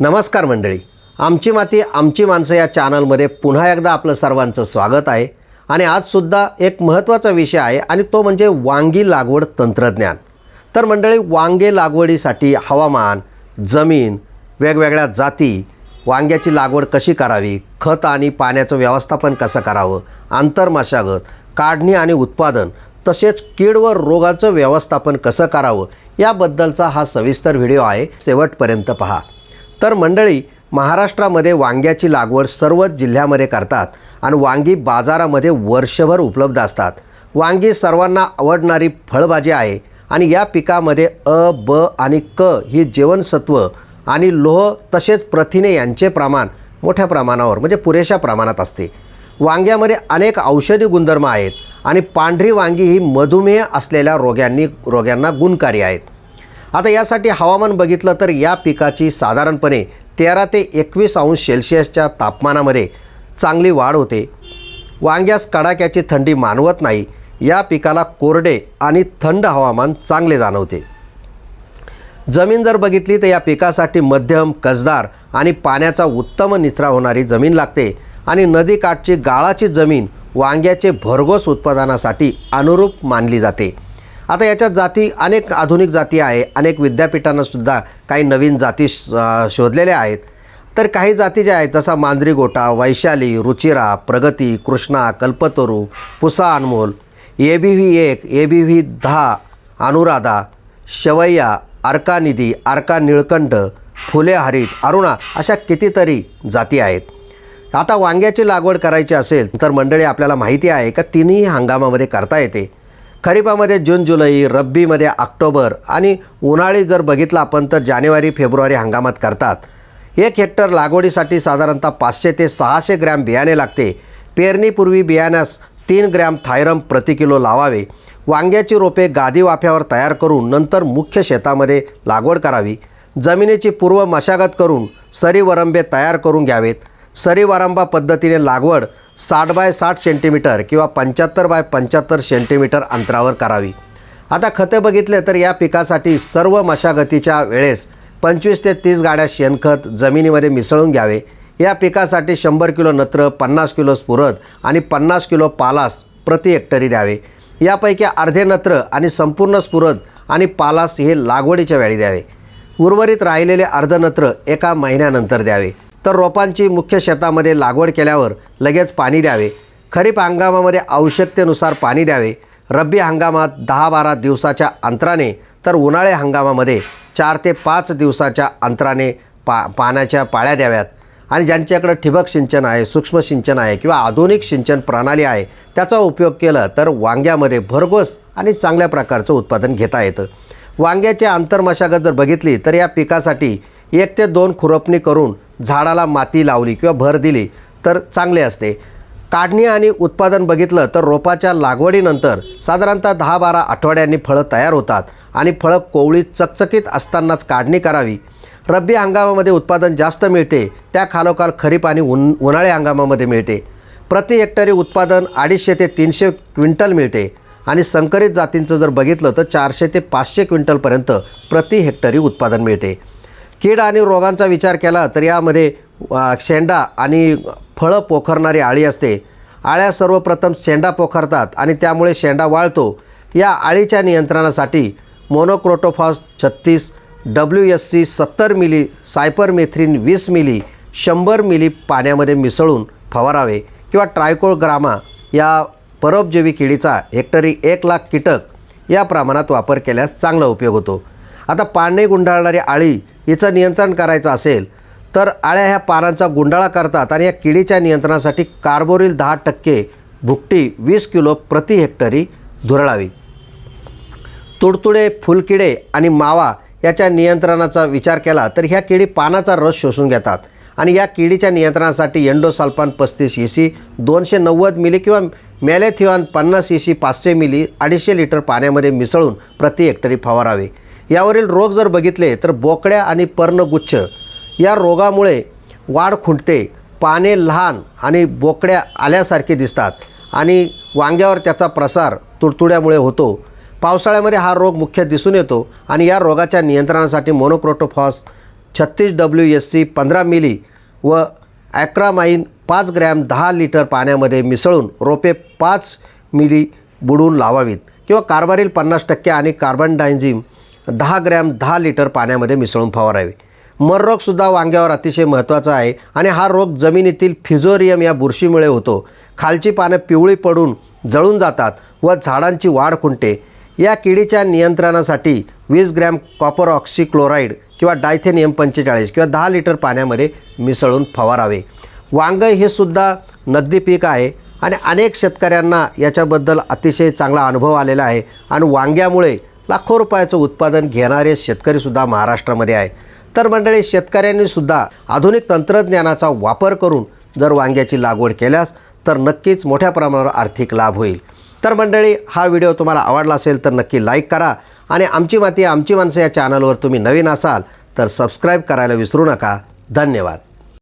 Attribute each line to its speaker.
Speaker 1: नमस्कार मंडळी. आमची माती आमची माणसं या चॅनलमध्ये पुन्हा एकदा आपलं सर्वांचं स्वागत आहे. आणि आजसुद्धा एक महत्त्वाचा विषय आहे आणि तो म्हणजे वांगी लागवड तंत्रज्ञान. तर मंडळी वांगे लागवडीसाठी हवामान जमीन वेगवेगळ्या जाती वांग्याची लागवड कशी करावी खत आणि पाण्याचं व्यवस्थापन कसं करावं आंतरमशागत काढणी आणि उत्पादन तसेच कीड व रोगाचं व्यवस्थापन कसं करावं याबद्दलचा हा सविस्तर व्हिडिओ आहे. शेवटपर्यंत पहा. तर मंडळी महाराष्ट्रामध्ये वांग्याची लागवड सर्वच जिल्ह्यामध्ये करतात आणि वांगी बाजारामध्ये वर्षभर उपलब्ध असतात. वांगी सर्वांना आवडणारी फळभाजी आहे आणि या पिकामध्ये अ ब आणि क ही जीवनसत्व आणि लोह तसेच प्रथिने यांचे प्रमाण मोठ्या प्रमाणावर म्हणजे पुरेशा प्रमाणात असते. वांग्यामध्ये अनेक औषधी गुणधर्म आहेत आणि पांढरी वांगी ही मधुमेह असलेल्या रोग्यांनी रोग्यांना गुणकारी आहेत. आता यासाठी हवामान बघितलं तर या पिकाची साधारणपणे तेरा ते एकवीस अंश सेल्सिअसच्या तापमानामध्ये चांगली वाढ होते. वांग्यास कडाक्याची थंडी मानवत नाही. या पिकाला कोरडे आणि थंड हवामान चांगले जाणवते. जमीन जर बघितली तर या पिकासाठी मध्यम कसदार आणि पाण्याचा उत्तम निचरा होणारी जमीन लागते आणि नदीकाठची गाळाची जमीन वांग्याचे भरघोस उत्पादनासाठी अनुरूप मानली जाते. आता याच्यात जाती अनेक आधुनिक जाती आहे अनेक विद्यापीठांनासुद्धा काही नवीन जाती श- शोधलेल्या आहेत. तर काही जाती ज्या आहेत जसा मांजरी गोटा Vaishali Ruchira Pragati Krishna Kalpataru Pusa Anmol A B V एक ए बी व्ही दहा अनुराधा शवैया अर्कानिधी अर्का निळकंठ फुले हरित अरुणा अशा कितीतरी जाती आहेत. आता वांग्याची लागवड करायची असेल तर मंडळी आपल्याला माहिती आहे का तिन्ही हंगामामध्ये करता येते. खरीपामध्ये जून जुलै रब्बीमध्ये ऑक्टोबर आणि उन्हाळी जर बघितलं आपण तर जानेवारी फेब्रुवारी हंगामात करतात. एक हेक्टर लागवडीसाठी साधारणतः पाचशे ते सहाशे ग्रॅम बियाणे लागते. पेरणीपूर्वी बियाण्यास तीन ग्रॅम थायरम प्रति किलो लावावे. वांग्याची रोपे गादी वाफ्यावर तयार करून नंतर मुख्य शेतामध्ये लागवड करावी. जमिनीची पूर्व मशागत करून सरी वरंबे तयार करून घ्यावेत. सरी वरंबा पद्धतीने लागवड साठ बाय साठ सेंटीमीटर किंवा पंच्याहत्तर बाय पंच्याहत्तर सेंटीमीटर अंतरावर करावी. आता खते बघितले तर या पिकासाठी सर्व मशागतीच्या वेळेस पंचवीस ते तीस गाड्या शेणखत जमिनीमध्ये मिसळून घ्यावे. या पिकासाठी शंभर किलो नत्र पन्नास किलो स्फुरद आणि पन्नास किलो पालास प्रति हेक्टरी द्यावे. यापैकी अर्धे नत्र आणि संपूर्ण स्फुरद आणि पालास हे लागवडीच्या वेळी द्यावे. उर्वरित राहिलेले अर्धनत्र एका महिन्यानंतर द्यावे. तर रोपांची मुख्य शेतामध्ये लागवड केल्यावर लगेच पाणी द्यावे. खरीप हंगामामध्ये आवश्यकतेनुसार पाणी द्यावे. रब्बी हंगामात दहा बारा दिवसाच्या अंतराने तर उन्हाळी हंगामामध्ये चार ते पाच दिवसाच्या अंतराने पा पाण्याच्या पाळ्या द्याव्यात. आणि ज्यांच्याकडं ठिबक सिंचन आहे सूक्ष्म सिंचन आहे किंवा आधुनिक सिंचन प्रणाली आहे त्याचा उपयोग केला तर वांग्यामध्ये भरघोस आणि चांगल्या प्रकारचं उत्पादन घेता येतं. वांग्याची आंतरमशागत जर बघितली तर या पिकासाठी एक ते दोन खुरपणी करून झाडाला माती लावली किंवा भर दिली तर चांगले असते. काढणी आणि उत्पादन बघितलं तर रोपाच्या लागवडीनंतर साधारणतः दहा बारा आठवड्यांनी फळं तयार होतात आणि फळं कोवळी चकचकीत असतानाच काढणी करावी. रब्बी हंगामामध्ये उत्पादन जास्त मिळते त्या खालोखाल खरीप आणि उन उन्हाळी हंगामामध्ये मिळते. प्रति हेक्टरी उत्पादन अडीचशे ते तीनशे क्विंटल मिळते आणि संकरित जातींचं जर बघितलं तर चारशे ते पाचशे क्विंटलपर्यंत प्रति हेक्टरी उत्पादन मिळते. कीड आणि रोगांचा विचार केला तर यामध्ये शेंडा आणि फळं पोखरणारी आळी असते. आळ्या सर्वप्रथम शेंडा पोखरतात आणि त्यामुळे शेंडा वाळतो. या आळीच्या नियंत्रणासाठी मोनोक्रोटोफॉस छत्तीस डब्ल्यू एस सी सत्तर मिली सायपरमेथ्रिन वीस मिली शंभर मिली पाण्यामध्ये मिसळून फवारावे किंवा ट्रायकोग्रामा या परोपजीवी किडीचा हेक्टरी एक लाख कीटक या प्रमाणात वापर केल्यास चांगला उपयोग होतो. आता पाने गुंडाळणारी आळी हिचं नियंत्रण करायचं असेल तर आळ्या ह्या पानांचा गुंडाळा करतात आणि या किडीच्या नियंत्रणासाठी कार्बोरील दहा टक्के भुकटी वीस किलो प्रति हेक्टरी धुरळावी. तुडतुडे फुलकिडे आणि मावा याच्या नियंत्रणाचा विचार केला तर ह्या किडी पानाचा रस शोषून घेतात. आणि या किडीच्या नियंत्रणासाठी एंडोसाल्पान पस्तीस ई सी दोनशे नव्वद मिली किंवा मॅलेथिऑन पन्नास ई सी पाचशे मिली अडीचशे लिटर पाण्यामध्ये मिसळून प्रति हेक्टरी फवारावे. यावरील रोग जर बघितले तर बोकड्या आणि पर्णगुच्छ या रोगामुळे वाढ खुंटते पाने लहान आणि बोकड्या आल्यासारखे दिसतात आणि वांग्यावर त्याचा प्रसार तुडतुड्यामुळे होतो. पावसाळ्यामध्ये हा रोग मुख्य दिसून येतो आणि या रोगाच्या नियंत्रणासाठी मोनोक्रोटोफॉस छत्तीस डब्ल्यू एस सी पंधरा मिली व ॲक्रामाईन पाच ग्रॅम दहा लिटर पाण्यामध्ये मिसळून रोपे पाच मिली बुडवून लावावीत किंवा कार्बारील पन्नास टक्के आणि कार्बन डायझिम दहा ग्रॅम दहा लिटर पाण्यामध्ये मिसळून फवारावे. मररोगसुद्धा वांग्यावर अतिशय महत्त्वाचा आहे आणि हा रोग जमिनीतील फिजोरियम या बुरशीमुळे होतो. खालची पानं पिवळी पडून जळून जातात व झाडांची वाढ खुंटते. या किडीच्या नियंत्रणासाठी वीस ग्रॅम कॉपर ऑक्सिक्लोराईड किंवा डायथेनियम पंचेचाळीस किंवा दहा लिटर पाण्यामध्ये मिसळून फवारावे. वांग हे सुद्धा नगदी पीक आहे आणि अनेक शेतकऱ्यांना याच्याबद्दल अतिशय चांगला अनुभव आलेला आहे आणि वांग्यामुळे लाखो रुपयाचं उत्पादन घेणारे शेतकरीसुद्धा महाराष्ट्रामध्ये आहे. तर मंडळी शेतकऱ्यांनीसुद्धा आधुनिक तंत्रज्ञानाचा वापर करून जर वांग्याची लागवड केल्यास तर नक्कीच मोठ्या प्रमाणावर आर्थिक लाभ होईल. तर मंडळी हा व्हिडिओ तुम्हाला आवडला असेल तर नक्की लाईक करा आणि आमची माती आमची माणसं या चॅनलवर तुम्ही नवीन असाल तर सबस्क्राईब करायला विसरू नका. धन्यवाद.